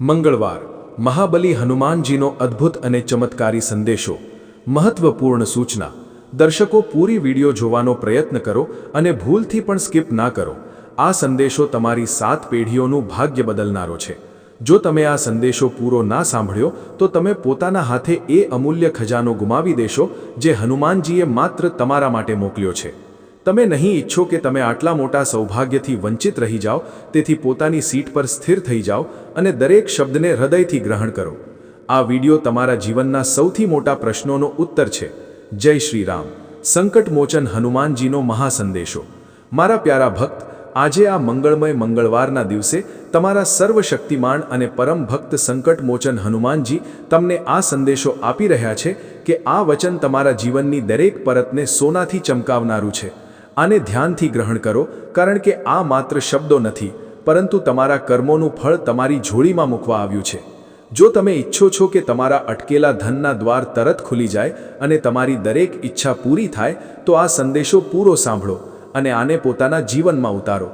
મંગળવાર, મહાબલી હનુમાનજીનો અદ્ભુત અને ચમત્કારી સંદેશો, મહત્વપૂર્ણ સૂચના. દર્શકો, પૂરી વિડિયો જોવાનો પ્રયત્ન કરો અને ભૂલથી પણ સ્કીપ ના કરો. આ સંદેશો તમારી સાત પેઢીઓનું ભાગ્ય બદલનારો છે. જો તમે આ સંદેશો પૂરો ના સાંભળ્યો, તો તમે પોતાના હાથે એ અમૂલ્ય ખજાનો ગુમાવી દેશો, જે હનુમાનજીએ માત્ર તમારા માટે મોકલ્યો છે. તમે નહીં ઈચ્છો કે તમે આટલા મોટા સૌભાગ્યથી વંચિત રહી જાઓ, તેથી પોતાની સીટ પર સ્થિર થઈ જાઓ અને દરેક શબ્દને હૃદયથી ગ્રહણ કરો. આ વિડિયો તમારા જીવનના સૌથી મોટા પ્રશ્નોનો ઉત્તર છે. જય શ્રી રામ. સંકટમોચન હનુમાનજીનો મહાસંદેશો. મારા પ્યારા ભક્ત, આજે આ મંગળમય મંગળવારના દિવસે તમારા સર્વશક્તિમાન અને પરમ ભક્ત સંકટમોચન હનુમાનજી તમને આ સંદેશો આપી રહ્યા છે કે આ વચન તમારા જીવનની દરેક પરતને સોનાથી ચમકાવનારું છે. આને ધ્યાનથી ગ્રહણ કરો, કારણ કે આ માત્ર શબ્દો નથી, પરંતુ તમારા કર્મોનું ફળ તમારી જોડીમાં મૂકવા આવ્યું છે. જો તમે ઈચ્છો છો કે તમારા અટકેલા ધનના દ્વાર તરત ખુલી જાય અને તમારી દરેક ઈચ્છા પૂરી થાય, તો આ સંદેશો પૂરો સાંભળો અને આને પોતાના જીવનમાં ઉતારો.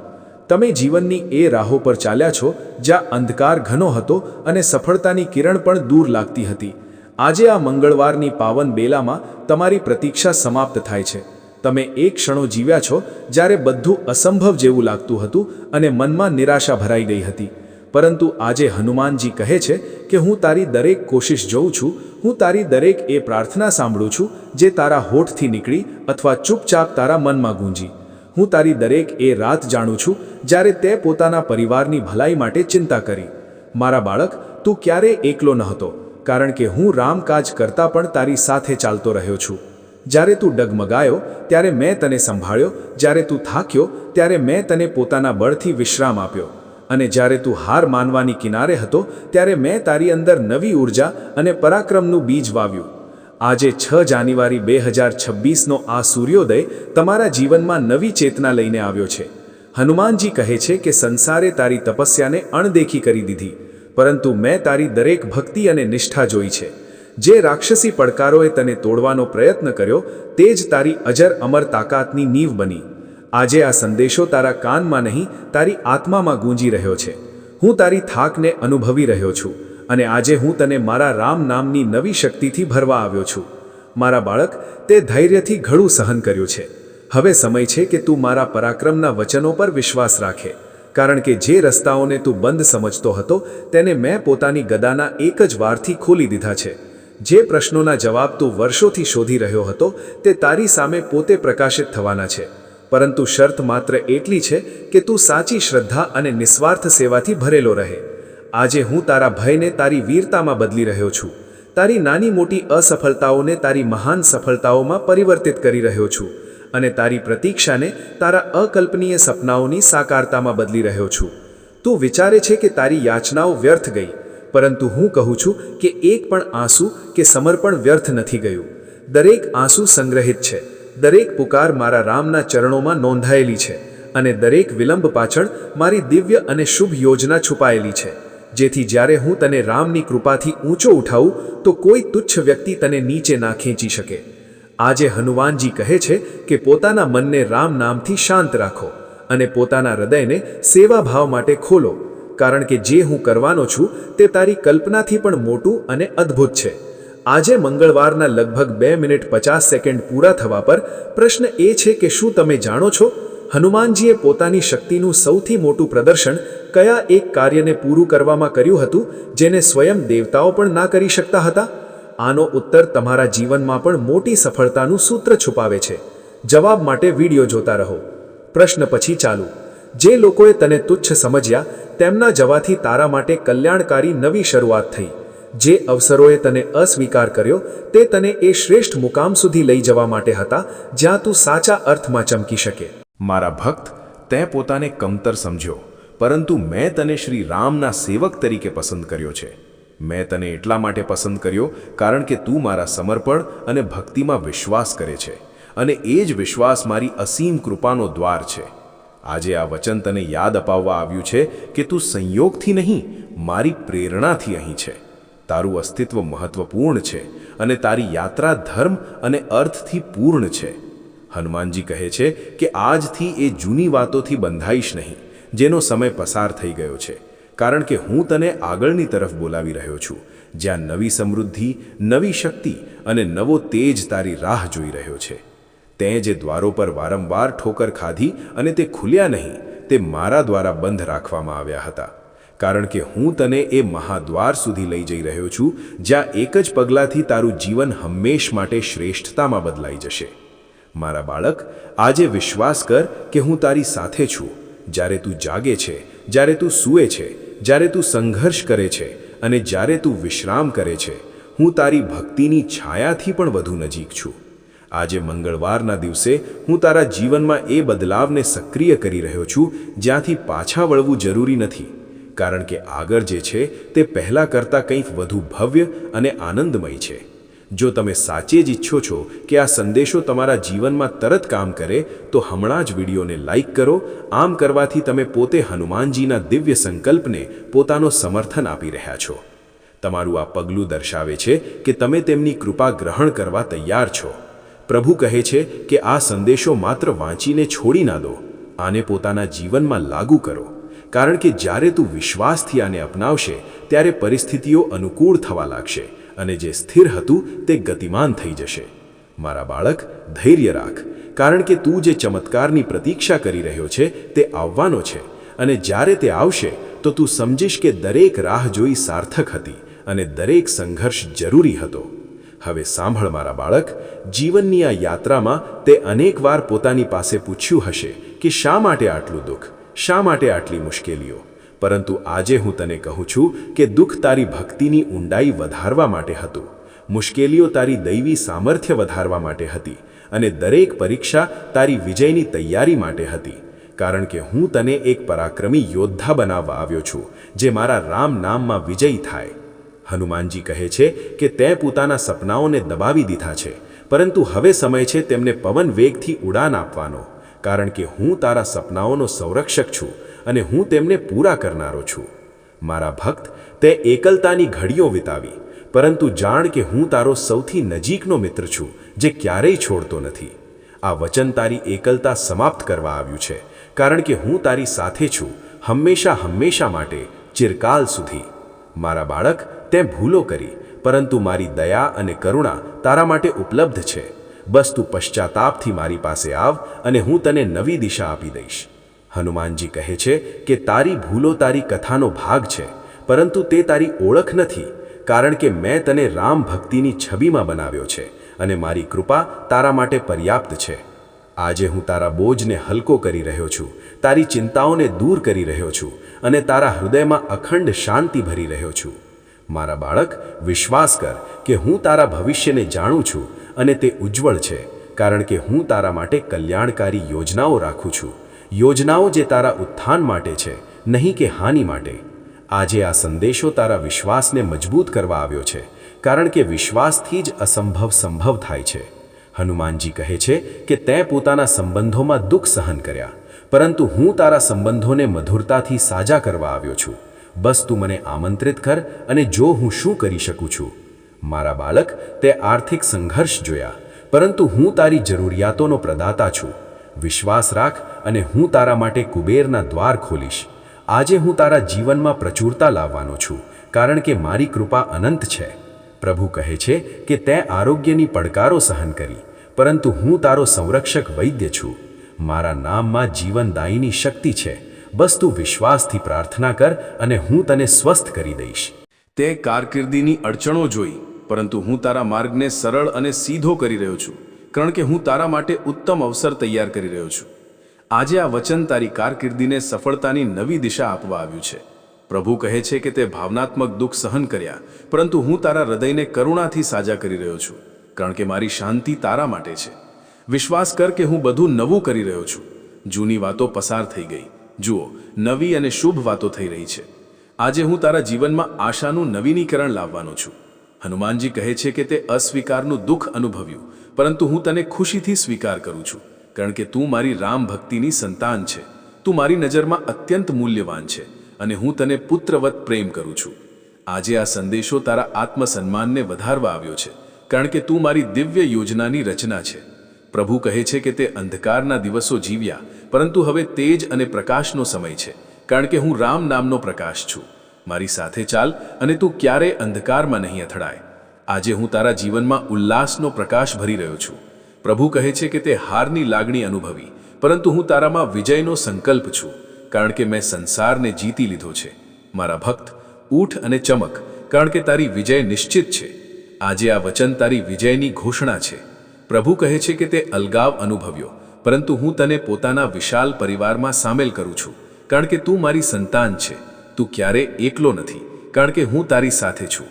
તમે જીવનની એ રાહો પર ચાલ્યા છો, જ્યાં અંધકાર ઘનો હતો અને સફળતાની કિરણ પણ દૂર લાગતી હતી. આજે આ મંગળવારની પાવન બેલામાં તમારી પ્રતીક્ષા સમાપ્ત થાય છે. તમે એ ક્ષણો જીવ્યા છો જ્યારે બધું અસંભવ જેવું લાગતું હતું અને મનમાં નિરાશા ભરાઈ ગઈ હતી. પરંતુ આજે હનુમાનજી કહે છે કે હું તારી દરેક કોશિશ જોઉં છું, હું તારી દરેક એ પ્રાર્થના સાંભળું છું જે તારા હોઠથી નીકળી અથવા ચૂપચાપ તારા મનમાં ગૂંજી. હું તારી દરેક એ રાત જાણું છું જ્યારે તે પોતાના પરિવારની ભલાઈ માટે ચિંતા કરી. મારા બાળક, તું ક્યારેય એકલો ન હતો કારણ કે હું રામકાજ કરતા પણ તારી સાથે ચાલતો રહ્યો છું. જ્યારે તું ડગમગાયો, ત્યારે મેં તને સંભાળ્યો. જ્યારે તું થાક્યો, ત્યારે મેં તને પોતાના બળથી વિશ્રામ આપ્યો. અને જ્યારે તું હાર માનવાની કિનારે હતો, ત્યારે મેં તારી અંદર નવી ઊર્જા અને પરાક્રમનું બીજ વાવ્યું. આજે છ જાન્યુઆરી બે હજાર છવ્વીસનો આ સૂર્યોદય તમારા જીવનમાં નવી ચેતના લઈને આવ્યો છે. હનુમાનજી કહે છે કે સંસારે તારી તપસ્યાને અણદેખી કરી દીધી, પરંતુ મેં તારી દરેક ભક્તિ અને નિષ્ઠા જોઈ છે. જે રાક્ષસી પડકારોએ તને તોડવાનો પ્રયત્ન કર્યો, તે જ તારી અજર અમર તાકાતની નીવ બની. આજે આ સંદેશો તારા કાનમાં નહીં, તારી આત્મામાં ગૂંજી રહ્યો છે. હું તારી થાકને અનુભવી રહ્યો છું અને આજે હું તને મારા રામ નામની નવી શક્તિથી ભરવા આવ્યો છું. મારા બાળક, તે ધૈર્યથી ઘણું સહન કર્યું છે. હવે સમય છે કે તું મારા પરાક્રમના વચનો પર વિશ્વાસ રાખે. કારણ કે જે રસ્તાઓને તું બંધ સમજતો હતો, તેને મેં પોતાની ગદાના એક જ વારથી ખોલી દીધા છે. જે પ્રશ્નોના જવાબ તું વર્ષોથી શોધી રહ્યો હતો, તે તારી સામે પોતે પ્રકાશિત થવાના છે. પરંતુ શરત માત્ર એટલી છે કે તું સાચી શ્રદ્ધા અને નિસ્વાર્થ સેવાથી ભરેલો રહે. આજે હું તારા ભયને તારી વીરતામાં બદલી રહ્યો છું. તારી નાની મોટી અસફળતાઓને તારી મહાન સફળતાઓમાં પરિવર્તિત કરી રહ્યો છું. અને તારી પ્રતીક્ષાને તારા અકલ્પનીય સપનાઓની સાકારતામાં બદલી રહ્યો છું. તું વિચારે છે કે તારી યાચનાઓ વ્યર્થ ગઈ. પરંતુ હું કહું છું કે એક પણ આંસુ કે સમર્પણ વ્યર્થ નથી ગયું. દરેક આંસુ સંગ્રહિત છે. દરેક પુકાર મારા રામના ચરણોમાં નોંધાયેલી છે અને દરેક વિલંબ પાછળ મારી દિવ્ય અને શુભ યોજના છુપાયેલી છે. જેથી જ્યારે હું તને રામની કૃપાથી ઊંચો ઉઠાવું, તો કોઈ તુચ્છ વ્યક્તિ તને નીચે ના ખેંચી શકે. આજે હનુમાનજી કહે છે કે પોતાના મનને રામ નામથી શાંત રાખો અને પોતાના હૃદયને સેવાભાવ માટે ખોલો. કારણ કે જે હું કરવાનો છું તે તારી કલ્પનાથી પણ મોટું અને અદ્ભુત છે. આજે મંગળવારના લગભગ બે મિનિટ પચાસ સેકન્ડ પૂરા થવા પર પ્રશ્ન એ છે કે શું તમે જાણો છો? હનુમાનજીએ પોતાની શક્તિનું સૌથી મોટું પ્રદર્શન કયા એક કાર્યને પૂરું કરવામાં કર્યું હતું, જેને સ્વયં દેવતાઓ પણ ના કરી શકતા હતા? આનો ઉત્તર તમારા જીવનમાં પણ મોટી સફળતાનું સૂત્ર છુપાવે છે. જવાબ માટે વીડિયો જોતા રહો. પ્રશ્ન પછી ચાલુ. જે લોકોએ તને તુચ્છ સમજ્યા, તેમના જવાથી તારા માટે કલ્યાણકારી નવી શરૂઆત થઈ. જે અવસરોએ તને અસ્વીકાર કર્યો, તે તને એ શ્રેષ્ઠ મુકામ સુધી લઈ જવા માટે હતા, જ્યાં તું સાચા અર્થમાં ચમકી શકે. મારા ભક્ત તે પોતાને કમતર સમજ્યો, પરંતુ મેં તને શ્રી રામના સેવક તરીકે પસંદ કર્યો છે. મેં તને એટલા માટે પસંદ કર્યો, કારણ કે તું મારા સમર્પણ અને ભક્તિમાં વિશ્વાસ કરે છે, અને એ જ વિશ્વાસ મારી અસીમ કૃપાનો દ્વાર છે. આજે આ વચન તને યાદ અપાવવા આવ્યું છે કે તું સંયોગથી નહીં, મારી પ્રેરણાથી અહીં છે. તારું અસ્તિત્વ મહત્વપૂર્ણ છે અને તારી યાત્રા ધર્મ અને અર્થથી પૂર્ણ છે. હનુમાનજી કહે છે કે આજથી એ જૂની વાતોથી બંધાઈશ નહીં, જેનો સમય પસાર થઈ ગયો છે. કારણ કે હું તને આગળની તરફ બોલાવી રહ્યો છું. જ્યાં નવી સમૃદ્ધિ, નવી શક્તિ અને નવો તેજ તારી રાહ જોઈ રહ્યો છે. તે જે દ્વારો પર વારંવાર ઠોકર ખાધી અને તે ખુલ્યા નહીં, તે મારા દ્વારા બંધ રાખવામાં આવ્યા હતા. કારણ કે હું તને એ મહાદ્વાર સુધી લઈ જઈ રહ્યો છું, જ્યાં એક જ પગલાંથી તારું જીવન હંમેશ માટે શ્રેષ્ઠતામાં બદલાઈ જશે. મારા બાળક, આજે વિશ્વાસ કર કે હું તારી સાથે છું. જ્યારે તું જાગે છે, જ્યારે તું સૂએ છે, જ્યારે તું સંઘર્ષ કરે છે અને જ્યારે તું વિશ્રામ કરે છે, હું તારી ભક્તિની છાયાથી પણ વધુ નજીક છું. આજે મંગળવારના દિવસે હું તારા જીવનમાં એ બદલાવને સક્રિય કરી રહ્યો છું, જ્યાંથી પાછા વળવું જરૂરી નથી. કારણ કે આગળ જે છે, તે પહેલાં કરતાં કંઈક વધુ ભવ્ય અને આનંદમય છે. જો તમે સાચે જ ઈચ્છો છો કે આ સંદેશો તમારા જીવનમાં તરત કામ કરે, તો હમણાં જ વિડીયોને લાઇક કરો. આમ કરવાથી તમે પોતે હનુમાનજીના દિવ્ય સંકલ્પને પોતાનો સમર્થન આપી રહ્યા છો. તમારું આ પગલું દર્શાવે છે કે તમે તેમની કૃપા ગ્રહણ કરવા તૈયાર છો. પ્રભુ કહે છે કે આ સંદેશો માત્ર વાંચીને છોડી ના દો. આને પોતાના જીવનમાં લાગુ કરો. કારણ કે જ્યારે તું વિશ્વાસથી આને અપનાવશે, ત્યારે પરિસ્થિતિઓ અનુકૂળ થવા લાગશે અને જે સ્થિર હતું તે ગતિમાન થઈ જશે. મારા બાળક, ધૈર્ય રાખ. કારણ કે તું જે ચમત્કારની પ્રતીક્ષા કરી રહ્યો છે, તે આવવાનો છે અને જ્યારે તે આવશે, તો તું સમજીશ કે દરેક રાહ જોઈ સાર્થક હતી અને દરેક સંઘર્ષ જરૂરી હતો. હવે સાંભળ મારા બાળક, જીવનની આ યાત્રામાં તે અનેકવાર પોતાની પાસે પૂછ્યું હશે કે શા માટે આટલું દુઃખ, શા માટે આટલી મુશ્કેલીઓ? પરંતુ આજે હું તને કહું છું કે દુઃખ તારી ભક્તિની ઊંડાઈ વધારવા માટે હતું. મુશ્કેલીઓ તારી દૈવી સામર્થ્ય વધારવા માટે હતી અને દરેક પરીક્ષા તારી વિજયની તૈયારી માટે હતી. કારણ કે હું તને એક પરાક્રમી યોદ્ધા બનાવવા આવ્યો છું, જે મારા રામ નામમાં વિજયી થાય. હનુમાનજી કહે છે કે તે પોતાના સપનાઓને દબાવી દીધા છે, પરંતુ હવે સમય છે તેમને પવન વેગથી ઉડાન આપવાનો, કારણ કે હું તારા સપનાઓનો સંરક્ષક છું અને હું તેમને પૂરા કરનારો છું. મારા ભક્ત, તે એકલતાની ઘડીઓ વિતાવી, પરંતુ જાણ કે હું તારો સૌથી નજીકનો મિત્ર છું, જે ક્યારેય છોડતો નથી. આ વચન તારી એકલતા સમાપ્ત કરવા આવ્યું છે, કારણ કે હું તારી સાથે છું, હંમેશા હંમેશા માટે, ચિરકાલ સુધી. મારા બાળક તે ભૂલો કરી, પરંતુ મારી દયા અને કરુણા તારા માટે ઉપલબ્ધ છે. બસ તું પશ્ચાતાપથી મારી પાસે આવ અને હું તને નવી દિશા આપી દઈશ. હનુમાનજી કહે છે કે તારી ભૂલો તારી કથાનો ભાગ છે, પરંતુ તે તારી ઓળખ નથી, કારણ કે મેં તને રામ ભક્તિની છબીમાં બનાવ્યો છે અને મારી કૃપા તારા માટે પર્યાપ્ત છે. આજે હું તારા બોજને હલકો કરી રહ્યો છું, તારી ચિંતાઓને દૂર કરી રહ્યો છું અને તારા હૃદયમાં અખંડ શાંતિ ભરી રહ્યો છું. મારા બાળક, વિશ્વાસ કર કે હું તારા ભવિષ્યને જાણું છું અને તે ઉજ્જવળ છે, કારણ કે હું તારા માટે કલ્યાણકારી યોજનાઓ રાખું છું. યોજનાઓ જે તારા ઉત્થાન માટે છે, નહીં કે હાનિ માટે. આજે આ સંદેશો તારા વિશ્વાસને મજબૂત કરવા આવ્યો છે, કારણ કે વિશ્વાસથી જ અસંભવ સંભવ થાય છે. હનુમાનજી કહે છે કે તે પોતાના સંબંધોમાં દુઃખ સહન કર્યા. પરંતુ હું તારા સંબંધોને મધુરતાથી સાજા કરવા આવ્યો છું. બસ તું મને આમંત્રિત કર અને જો હું શું કરી શકું છું. મારા બાળક, તે આર્થિક સંઘર્ષ જોયા, પરંતુ હું તારી જરૂરિયાતોનો પ્રદાતા છું. વિશ્વાસ રાખ અને હું તારા માટે કુબેરના દ્વાર ખોલીશ. આજે હું તારા જીવનમાં પ્રચુરતા લાવવાનો છું, કારણ કે મારી કૃપા અનંત છે. પ્રભુ કહે છે કે તે આરોગ્યની પડકારો સહન કરી, પરંતુ હું તારો સંરક્ષક વૈદ્ય છું. મારા નામમાં જીવનદાયીની શક્તિ છે. બસ તું વિશ્વાસથી પ્રાર્થના કર અને હું તને સ્વસ્થ કરી દઈશ. તે કારકિર્દીની અડચણો જોઈ, પરંતુ હું તારા માર્ગને સરળ અને સીધો કરી રહ્યો છું, કારણ કે હું તારા માટે ઉત્તમ અવસર તૈયાર કરી રહ્યો છું. આજે આ વચન તારી કારકિર્દીને સફળતાની નવી દિશા આપવા આવ્યું છે. પ્રભુ કહે છે કે તે ભાવનાત્મક દુઃખ સહન કર્યા, પરંતુ હું તારા હૃદયને કરુણાથી સાજા કરી રહ્યો છું, કારણ કે મારી શાંતિ તારા માટે છે. વિશ્વાસ કર કે હું બધું નવું કરી રહ્યો છું. જૂની વાતો પસાર થઈ ગઈ. જુઓ, નવી અને શુભ વાતો થઈ રહી છે. આજે હું તારા જીવનમાં આશાનું નવીનીકરણ લાવવાનો છું. હનુમાનજી કહે છે કે તે અસ્વીકારનું દુઃખ અનુભવ્યું, પરંતુ હું તને ખુશીથી સ્વીકાર કરું છું, કારણ કે તું મારી રામ ભક્તિની સંતાન છે. તું મારી નજરમાં અત્યંત મૂલ્યવાન છે અને હું તને પુત્રવત પ્રેમ કરું છું. આજે આ સંદેશો તારા આત્મસન્માનને વધારવા આવ્યો છે, કારણ કે તું મારી દિવ્ય યોજનાની રચના છે. પ્રભુ કહે છે કે તે અંધકારના દિવસો જીવ્યા, પરંતુ હવે તેજ અને પ્રકાશનો સમય છે, કારણ કે હું રામ નામનો પ્રકાશ છું. મારી સાથે ચાલ અને તું ક્યારેય અંધકારમાં નહીં અથડાય. આજે હું તારા જીવનમાં ઉલ્લાસનો પ્રકાશ ભરી રહ્યો છું. પ્રભુ કહે છે કે તે હારની લાગણી અનુભવી, પરંતુ હું તારામાં વિજયનો સંકલ્પ છું, કારણ કે મેં સંસારને જીતી લીધો છે. મારા ભક્ત, ઊઠ અને ચમક, કારણ કે તારી વિજય નિશ્ચિત છે. આજે આ વચન તારી વિજયની ઘોષણા છે. પ્રભુ કહે છે કે તે અલગાવ અનુભવ્યો, પરંતુ હું તને પોતાના વિશાલ પરિવારમાં સામેલ કરું છું, કારણ કે તું મારી સંતાન છે, તું ક્યારે એકલો નથી, કારણ કે હું તારી સાથે છું.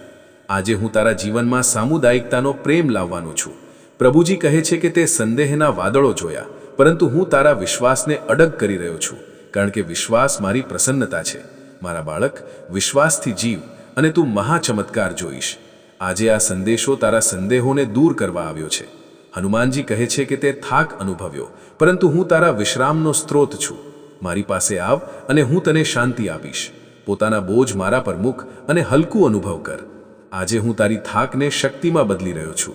આજે હું તારા જીવનમાં સામુદાયિકતાનો પ્રેમ લાવવાનો છું. પ્રભુજી કહે છે કે તે સંદેહના વાદળો જોયા, પરંતુ હું તારા વિશ્વાસને અડગ કરી રહ્યો છું, કારણ કે વિશ્વાસ મારી પ્રસન્નતા છે. મારા બાળક, વિશ્વાસથી જીવ, અને તું મહાચમત્કાર જોઈશ. આજે આ સંદેશો તારા સંદેહોને દૂર કરવા આવ્યો છે. હનુમાનજી કહે છે કે તે થાક અનુભવ્યો, પરંતુ હું તારા વિશ્રામનો સ્ત્રોત છું. મારી પાસે આવ અને હું તને શાંતિ આપીશ. પોતાના બોજ મારા પર મૂક અને હલકું અનુભવ કર. આજે હું તારી થાકને શક્તિમાં બદલી રહ્યો છું.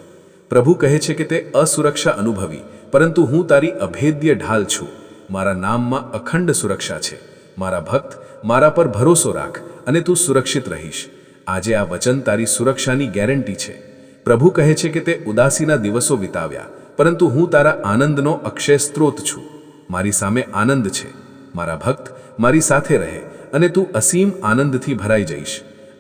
પ્રભુ કહે છે કે તે અસુરક્ષા અનુભવી, પરંતુ હું તારી અભેદ્ય ઢાલ છું. મારા નામમાં અખંડ સુરક્ષા છે. મારા ભક્ત મારા પર ભરોસો રાખ અને તું સુરક્ષિત રહીશ. આજે આ વચન તારી સુરક્ષાની ગેરંટી છે. પ્રભુ કહે છે કે તે ઉદાસીના દિવસો વિતાવ્યા, પરંતુ હું તારા આનંદનો અક્ષય સ્ત્રોત છું. મારી સામે આનંદ છે. મારા ભક્ત મારી સાથે રહે અને તું અસીમ આનંદથી ભરાઈ જઈશ.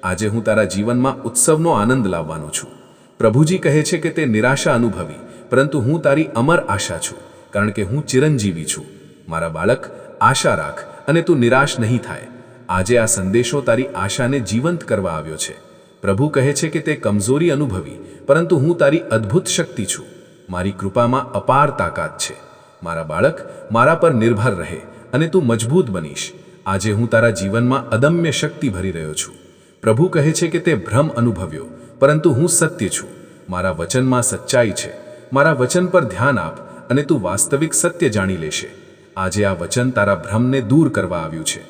આજે હું તારા જીવનમાં ઉત્સવનો આનંદ લાવવાનો છું. પ્રભુજી કહે છે કે તે નિરાશા અનુભવી, પરંતુ હું તારી અમર આશા છું, કારણ કે હું ચિરંજીવી છું. મારા બાળક, આશા રાખ અને તું નિરાશ નહીં થાય. આજે આ સંદેશો તારી આશાને જીવંત કરવા આવ્યો છે. પ્રભુ કહે છે કે તે કમજોરી અનુભવી, પરંતુ હું તારી અદ્ભુત શક્તિ છું. મારી કૃપામાં અપાર તાકાત છે. મારા બાળક મારા પર નિર્ભર રહે અને તું મજબૂત બનીશ. આજે હું તારા જીવનમાં અદમ્ય શક્તિ ભરી રહ્યો છું. પ્રભુ કહે છે કે તે ભ્રમ અનુભવ્યો, પરંતુ હું સત્ય છું. મારા વચનમાં સચ્ચાઈ છે. મારા વચન પર ધ્યાન આપ અને તું વાસ્તવિક સત્ય જાણી લેશે. આજે આ વચન તારા ભ્રમને દૂર કરવા આવ્યું છે.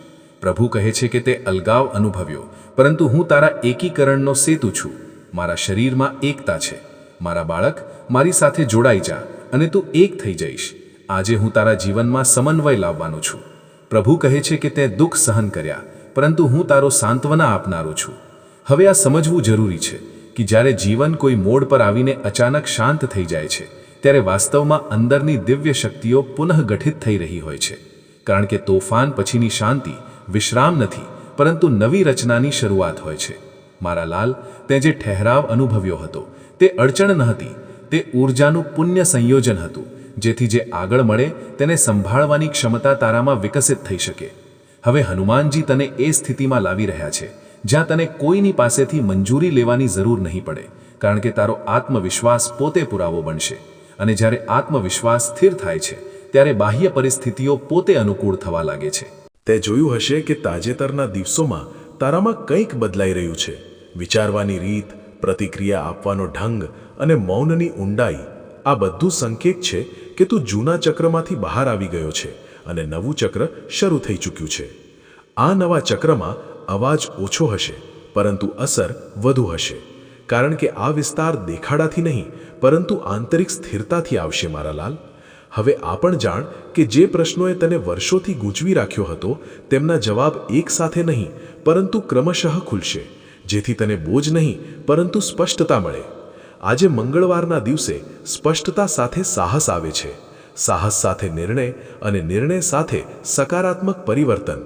પ્રભુ કહે છે કે તે અલગાવ અનુભવ્યો પરંતુ હું તારા એકીકરણનો સેતુ છું. મારા શરીરમાં એકતા છે. મારા બાળક મારી સાથે જોડાઈ જા અને તું એક થઈ જઈશ. આજે હું તારા જીવનમાં સમન્વય લાવવાનો છું. પ્રભુ કહે છે કે તે દુઃખ સહન કર્યા, પરંતુ હું તારો સાંત્વના આપનારો છું. હવે આ સમજવું જરૂરી છે કે જ્યારે જીવન કોઈ મોડ પર આવીને અચાનક શાંત થઈ જાય છે, ત્યારે વાસ્તવમાં અંદરની દિવ્ય શક્તિઓ પુનઃગઠિત થઈ રહી હોય છે. કારણ કે તોફાન પછીની શાંતિ વિશ્રામ નથી પરંતુ નવી રચનાની શરૂઆત હોય છે. મારા લાલ, તે જે ઠહેરાવ અનુભવ્યો હતો, તે અડચણ ન હતી, તે ઊર્જાનું પુણ્ય સંયોજન હતું, જેથી જે આગળ મળે, તેને સંભાળવાની ક્ષમતા તારામાં વિકસિત થઈ શકે. હવે હનુમાનજી તને એ સ્થિતિમાં લાવી રહ્યા છે, જ્યાં તને કોઈની પાસેથી મંજૂરી લેવાની જરૂર નહીં પડે, કારણ કે તારો આત્મવિશ્વાસ પોતે પુરાવો બનશે. અને જ્યારે આત્મવિશ્વાસ સ્થિર થાય છે, ત્યારે બાહ્ય પરિસ્થિતિઓ પોતે અનુકૂળ થવા લાગે છે. તે જોયું હશે કે તાજેતરના દિવસોમાં તારામાં કંઈક બદલાઈ રહ્યું છે. વિચારવાની રીત, પ્રતિક્રિયા આપવાનો ઢંગ અને મૌનની ઊંડાઈ, આ બધું સંકેત છે કે તું જૂના ચક્રમાંથી બહાર આવી ગયો છે અને નવું ચક્ર શરૂ થઈ ચૂક્યું છે. આ નવા ચક્રમાં અવાજ ઓછો હશે, પરંતુ અસર વધુ હશે. કારણ કે આ વિસ્તાર દેખાડાથી નહીં, પરંતુ આંતરિક સ્થિરતાથી આવશે, મારા લાલ. હવે આ પણ જાણ કે જે પ્રશ્નોએ તને વર્ષોથી ગૂંચવી રાખ્યો હતો, તેમના જવાબ એકસાથે નહીં, પરંતુ ક્રમશઃ ખુલશે, જેથી તને બોજ નહીં, પરંતુ સ્પષ્ટતા મળે. આજે મંગળવારના દિવસે સ્પષ્ટતા સાથે સાહસ આવે છે. સાહસ સાથે નિર્ણય અને નિર્ણય સાથે સકારાત્મક પરિવર્તન.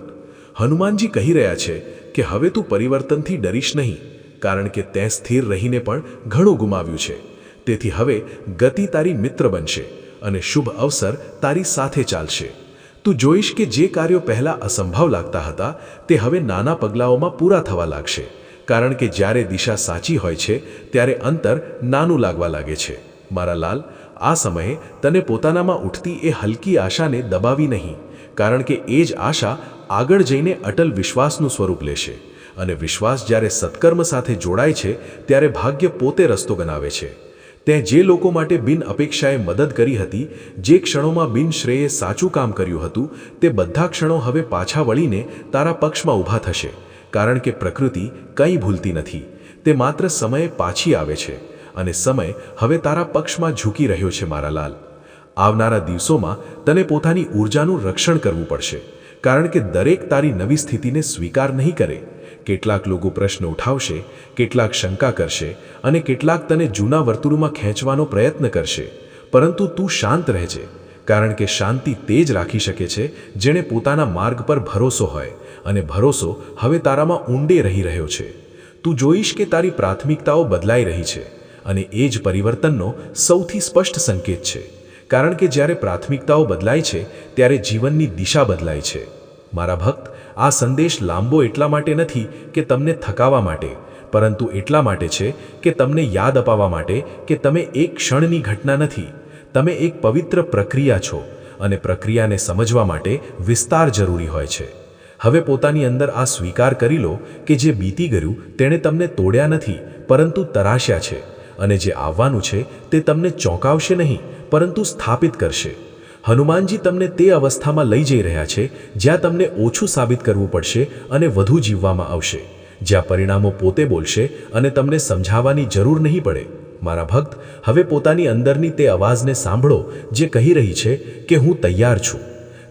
હનુમાનજી કહી રહ્યા છે કે હવે તું પરિવર્તનથી ડરીશ નહીં, કારણ કે તે સ્થિર રહીને પણ ઘણું ગુમાવ્યું છે. તેથી હવે ગતિ તારી મિત્ર બનશે. અને શુભ અવસર તારી સાથે ચાલશે. તું જોઈશ કે જે કાર્યો પહેલાં અસંભવ લાગતા હતા, તે હવે નાના પગલાઓમાં પૂરા થવા લાગશે. કારણ કે જ્યારે દિશા સાચી હોય છે, ત્યારે અંતર નાનું લાગવા લાગે છે. મારા લાલ, આ સમયે તને પોતાનામાં ઉઠતી એ હલકી આશાને દબાવી નહીં, કારણ કે એ જ આશા આગળ જઈને અટલ વિશ્વાસનું સ્વરૂપ લેશે. અને વિશ્વાસ જ્યારે સત્કર્મ સાથે જોડાય છે, ત્યારે ભાગ્ય પોતે રસ્તો ગણાવે છે. તે જે લોકો માટે બિન અપેક્ષાએ મદદ કરી હતી, જે ક્ષણોમાં બિન શ્રેયે સાચું કામ કર્યું હતું, તે બધા ક્ષણો હવે પાછા વળીને તારા પક્ષમાં ઊભા થશે. કારણ કે પ્રકૃતિ કંઈ ભૂલતી નથી. તે માત્ર સમયે પાછી આવે છે. અને સમય હવે તારા પક્ષમાં ઝૂકી રહ્યો છે, મારા લાલ. આવનારા દિવસોમાં તને પોતાની ઊર્જાનું રક્ષણ કરવું પડશે. કારણ કે દરેક તારી નવી સ્થિતિને સ્વીકાર નહીં કરે. કેટલાક લોકો પ્રશ્ન ઉઠાવશે, કેટલાક શંકા કરશે અને કેટલાક તને જૂના વર્તુળમાં ખેંચવાનો પ્રયત્ન કરશે. પરંતુ તું શાંત રહેજે, કારણ કે શાંતિ તે જ રાખી શકે છે જેણે પોતાના માર્ગ પર ભરોસો હોય અને ભરોસો હવે તારામાં ઊંડે રહી રહ્યો છે. તું જોઈશ કે તારી પ્રાથમિકતાઓ બદલાઈ રહી છે અને એ જ પરિવર્તનનો સૌથી સ્પષ્ટ સંકેત છે, કારણ કે જ્યારે પ્રાથમિકતાઓ બદલાય છે ત્યારે જીવનની દિશા બદલાય છે. મારા ભક્ત આ સંદેશ લાંબો એટલા માટે નથી કે તમને થકાવા માટે, પરંતુ એટલા માટે છે કે તમને યાદ અપાવવા માટે કે તમે એક ક્ષણની ઘટના નથી. તમે એક પવિત્ર પ્રક્રિયા છો અને પ્રક્રિયાને સમજવા માટે વિસ્તાર જરૂરી હોય છે. હવે પોતાની અંદર આ સ્વીકાર કરી લો કે જે બીતી ગયું તેણે તમને તોડ્યા નથી, પરંતુ તરાશ્યા છે અને જે આવવાનું છે તે તમને ચોંકાવશે નહીં, પરંતુ સ્થાપિત કરશે. હનુમાનજી તમને તે અવસ્થામાં લઈ જઈ રહ્યા છે, જ્યાં તમને ઓછું સાબિત કરવું પડશે અને વધુ જીવવામાં આવશે. જ્યાં પરિણામો પોતે બોલશે અને તમને સમજાવવાની જરૂર નહીં પડે. મારા ભક્ત, હવે પોતાની અંદરની તે અવાજને સાંભળો, જે કહી રહી છે કે હું તૈયાર છું.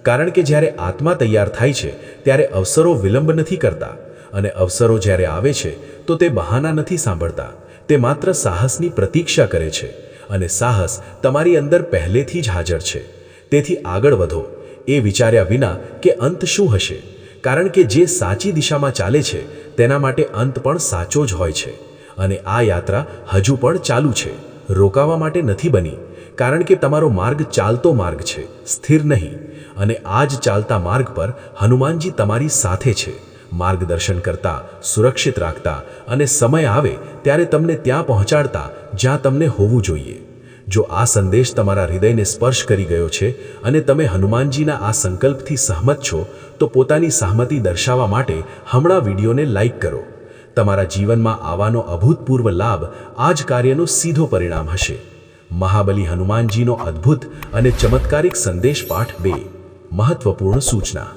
કારણ કે જ્યારે આત્મા તૈયાર થાય છે, ત્યારે અવસરો વિલંબ નથી કરતા. અને અવસરો જ્યારે આવે છે, તો તે બહાના નથી સાંભળતા. તે માત્ર સાહસની પ્રતીક્ષા કરે છે. અને સાહસ તમારી અંદર પહેલેથી જ હાજર છે. તેથી આગળ વધો. એ વિચાર્યા વિના કે અંત શું હશે? કારણ કે જે સાચી દિશામાં ચાલે છે, તેના માટે અંત પણ સાચો જ હોય છે. અને આ યાત્રા હજુ પણ ચાલુ છે. રોકાવા માટે નથી બની. કારણ કે તમારો માર્ગ ચાલતો માર્ગ છે, સ્થિર નહીં. અને આ જ ચાલતા માર્ગ પર હનુમાનજી તમારી સાથે છે. માર્ગદર્શન કરતા, સુરક્ષિત રાખતા અને સમય આવે ત્યારે તમને ત્યાં પહોંચાડતા જ્યાં તમને હોવું જોઈએ. જો આ સંદેશ તમારા હૃદયને સ્પર્શ કરી ગયો છે અને તમે હનુમાનજીના આ સંકલ્પથી સહમત છો, તો પોતાની સહમતિ દર્શાવવા માટે હમણાં વિડીયોને લાઇક કરો. તમારા જીવનમાં આવવાનો અભૂતપૂર્વ લાભ આ જ કાર્યનો સીધો પરિણામ હશે. મહાબલી હનુમાનજીનો અદ્ભુત અને ચમત્કારિક સંદેશ પાઠ બે. મહત્વપૂર્ણ સૂચના.